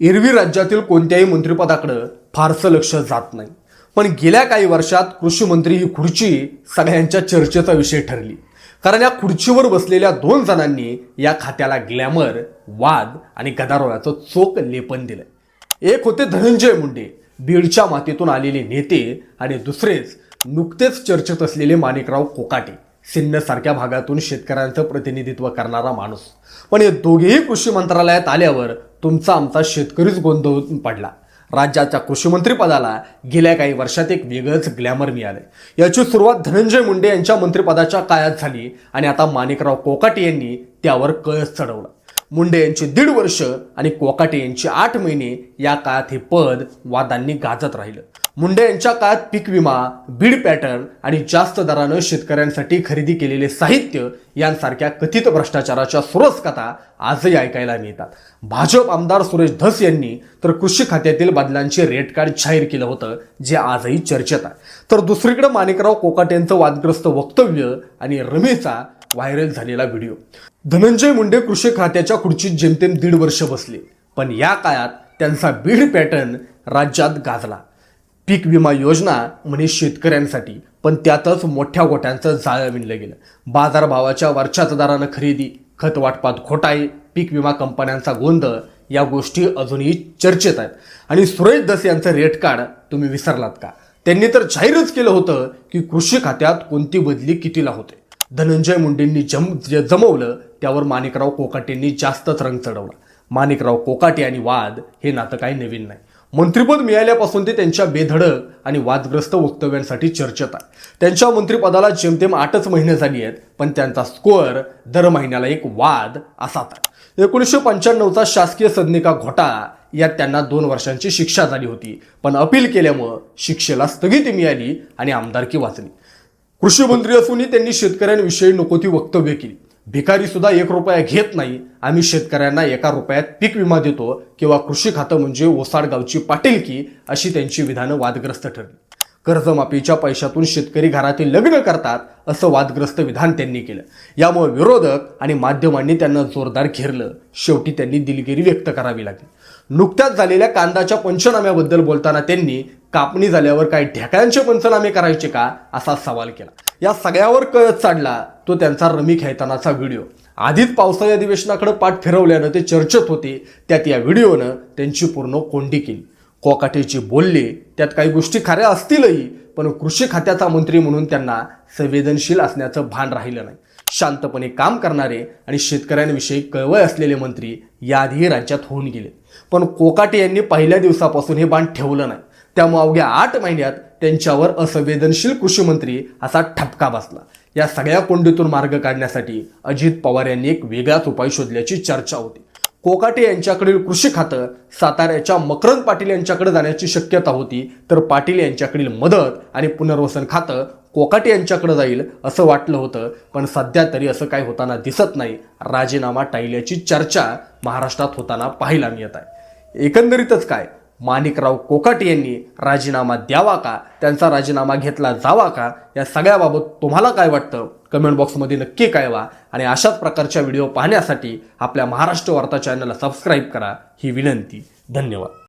एरवी राज्यातील कोणत्याही मंत्रिपदाकडं फारसं लक्ष जात नाही. पण गेल्या काही वर्षात कृषी मंत्री ही खुर्ची सगळ्यांच्या चर्चेचा विषय ठरली. कारण या खुर्चीवर बसलेल्या दोन जणांनी या खात्याला ग्लॅमर वाद आणि गदारोळाचं चोख लेपन दिलं एक होते धनंजय मुंडे बीडच्या मातीतून आलेले नेते आणि दुसरेच नुकतेच चर्चेत असलेले माणिकराव कोकाटे सिन्नसारख्या भागातून शेतकऱ्यांचं प्रतिनिधित्व करणारा माणूस. पण हे दोघेही कृषी मंत्रालयात आल्यावर तुमचा आमचा शेतकरीच गोंधळून पडला. राज्याच्या कृषीमंत्रीपदाला गेल्या काही वर्षात एक वेगळंच ग्लॅमर मिळालं. याची सुरुवात धनंजय मुंडे यांच्या मंत्रिपदाच्या काळात झाली आणि आता माणिकराव कोकाटे यांनी त्यावर कळस चढवला. मुंडे यांची दीड वर्ष आणि कोकाटे यांची आठ महिने या काळात हे पद वादांनी गाजत राहिलं. मुंडे यांच्या काळात पीक विमा बीड पॅटर्न आणि जास्त दरानं शेतकऱ्यांसाठी खरेदी केलेले साहित्य यांसारख्या कथित भ्रष्टाचाराच्या सुरस कथा आजही ऐकायला मिळतात. भाजप आमदार सुरेश धस यांनी तर कृषी खात्यातील बदलांचे रेट कार्ड जाहीर केलं होतं जे आजही चर्चेत आहे. तर दुसरीकडे माणिकराव कोकाटेंचं वादग्रस्त वक्तव्य आणि रमेचा व्हायरल झालेला व्हिडिओ. धनंजय मुंडे कृषी खात्याच्या खुर्चीत जेमतेम दीड वर्ष बसले. पण या काळात त्यांचा बीड पॅटर्न राज्यात गाजला. पीक विमा योजना म्हणे शेतकऱ्यांसाठी पण त्यातच मोठ्या गोट्यांचं जाळं विणलं गेलं. बाजारभावाच्या वरच्याच दरानं खरेदी खत वाटपात घोटाळे पीक विमा कंपन्यांचा गोंधळ या गोष्टी अजूनही चर्चेत आहेत. आणि सुरेश दस यांचं रेट कार्ड तुम्ही विसरलात का? त्यांनी तर जाहीरच केलं होतं की कृषी खात्यात कोणती बदली कितीला होते? धनंजय मुंडेंनी जम जे जमवलं त्यावर माणिकराव कोकाटेंनी जास्तच रंग चढवला. माणिकराव कोकाटे आणि वाद हे नातं काही नवीन नाही. मंत्रिपद मिळाल्यापासून ते त्यांच्या बेधडक आणि वादग्रस्त वक्तव्यांसाठी चर्चेत आहे त्यांच्या मंत्रिपदाला जेमतेम आठच महिने झाली आहेत पण त्यांचा स्कोअर दर महिन्याला एक वाद असाच आहे. एकोणीसशे पंच्याण्णवचा शासकीय सदनिका घोटाळा यात त्यांना दोन वर्षांची शिक्षा झाली होती पण अपील केल्यामुळं शिक्षेला स्थगिती मिळाली आणि आमदारकी वाचली. कृषी मंत्री असूनही त्यांनी शेतकऱ्यांविषयी नको ती वक्तव्य केली. भिकारी सुद्धा एक रुपया घेत नाही. आम्ही शेतकऱ्यांना एका रुपयात पीक विमा देतो किंवा कृषी खातं म्हणजे ओसाड गावची पाटीलकी अशी त्यांची विधानं वादग्रस्त ठरली. कर्जमाफीच्या पैशातून शेतकरी घरातील लग्न करतात असं वादग्रस्त विधान त्यांनी केलं. यामुळे विरोधक आणि माध्यमांनी त्यांना जोरदार घेरलं. शेवटी त्यांनी दिलगिरी व्यक्त करावी लागली. नुकत्याच झालेल्या कांदाच्या पंचनाम्याबद्दल बोलताना त्यांनी कापणी झाल्यावर काही ढेकळ्यांचे पंचनामे करायचे का? असा सवाल केला. या सगळ्यावर कळत चाडला तो त्यांचा रमी खेळतानाचा व्हिडिओ. आधीच पावसाळी अधिवेशनाकडे पाठ फिरवल्यानं ते चर्चेत होते. त्यात या व्हिडिओनं त्यांची पूर्ण कोंडी केली. कोकाटेची बोलले त्यात काही गोष्टी खऱ्या असतीलही पण कृषी खात्याचा मंत्री म्हणून त्यांना संवेदनशील असण्याचं भान राहिलं नाही. शांतपणे काम करणारे आणि शेतकऱ्यांविषयी कळवय असलेले मंत्री याआधीही राज्यात होऊन गेले. पण कोकाटे यांनी पहिल्या दिवसापासून हे बाण ठेवलं नाही. त्यामुळे अवघ्या आठ महिन्यात त्यांच्यावर असंवेदनशील कृषी मंत्री असा ठपका बसला. या सगळ्या कोंडीतून मार्ग काढण्यासाठी अजित पवार यांनी एक वेगळाच उपाय शोधल्याची चर्चा होती. कोकाटे यांच्याकडील कृषी खातं साताऱ्याच्या मकरंद पाटील यांच्याकडे जाण्याची शक्यता होती तर पाटील यांच्याकडील मदत आणि पुनर्वसन खातं कोकाटे यांच्याकडे जाईल असं वाटलं होतं पण सध्या तरी असं काही होताना दिसत नाही राजीनामा टाळल्याची चर्चा महाराष्ट्रात होताना पाहायला मिळत आहे. एकंदरीतच काय? माणिकराव कोकाटे यांनी राजीनामा द्यावा का? त्यांचा राजीनामा घेतला जावा का? या सगळ्याबाबत तुम्हाला काय वाटतं? कमेंट बॉक्समध्ये नक्की कळवा आणि अशाच प्रकारच्या व्हिडिओ पाहण्यासाठी आपल्या महाराष्ट्र वार्ता चॅनलला सबस्क्राईब करा. ही विनंती. धन्यवाद.